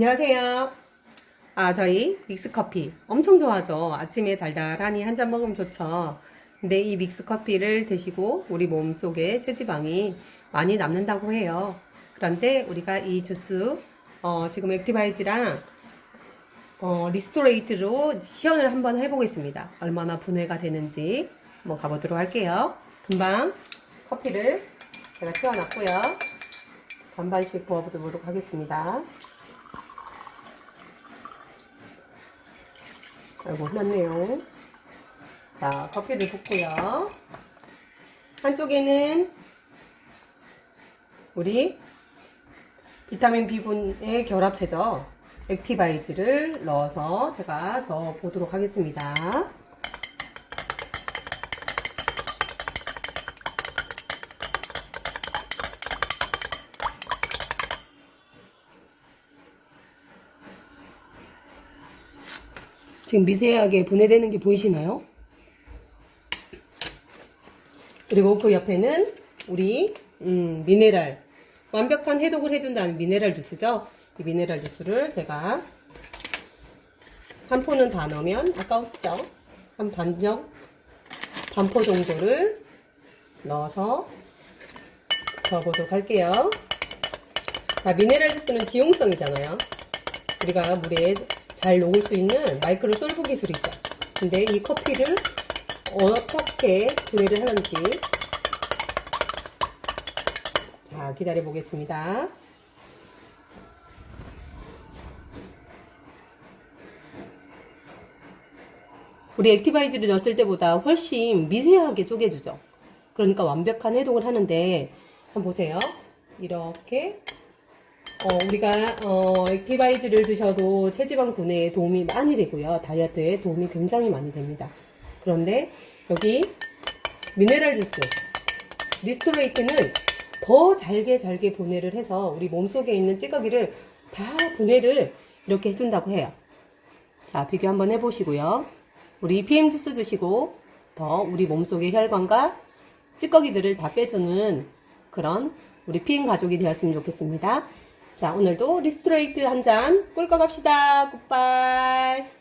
안녕하세요. 아, 저희 믹스커피 엄청 좋아하죠. 아침에 달달하니 한 잔 먹으면 좋죠. 근데 이 믹스커피를 드시고 우리 몸 속에 체지방이 많이 남는다고 해요. 그런데 우리가 이 주스, 어, 지금 액티바이즈랑 어, 리스토레이트로 시연을 한번 해보겠습니다. 얼마나 분해가 되는지 한번 가보도록 할게요. 금방 커피를 제가 채워놨고요. 반반씩 부어보도록 하겠습니다. 아이고, 흘렀네요. 자, 커피를 붓고요. 한쪽에는 우리 비타민 B군의 결합체죠. 액티바이즈를 넣어서 제가 저어 보도록 하겠습니다. 지금 미세하게 분해되는 게 보이시나요? 그리고 그 옆에는 우리 음, 미네랄 완벽한 해독을 해준다는 미네랄 주스죠. 이 미네랄 주스를 제가 한 포는 다 넣으면 아까웠죠. 한 반정 반포 정도를 넣어서 저어보도록 할게요. 자, 미네랄 주스는 지용성이잖아요. 우리가 물에 잘 녹을 수 있는 마이크로 솔브 기술이죠. 근데 이 커피를 어떻게 분해를 하는지 자 기다려 보겠습니다. 우리 액티바이즈를 넣었을 때보다 훨씬 미세하게 쪼개주죠. 그러니까 완벽한 해동을 하는데 한번 보세요. 이렇게 어, 우리가 어, 액티바이즈를 드셔도 체지방 분해에 도움이 많이 되고요. 다이어트에 도움이 굉장히 많이 됩니다. 그런데 여기 미네랄 주스 리스토레이트는 더 잘게 잘게 분해를 해서 우리 몸속에 있는 찌꺼기를 다 분해를 이렇게 해준다고 해요. 자, 비교 한번 해보시고요. 우리 PM 주스 드시고 더 우리 몸속의 혈관과 찌꺼기들을 다 빼주는 그런 우리 PM 가족이 되었으면 좋겠습니다. 자, 오늘도 리스트레이트 한 잔 꿀꺽 합시다. 굿바이.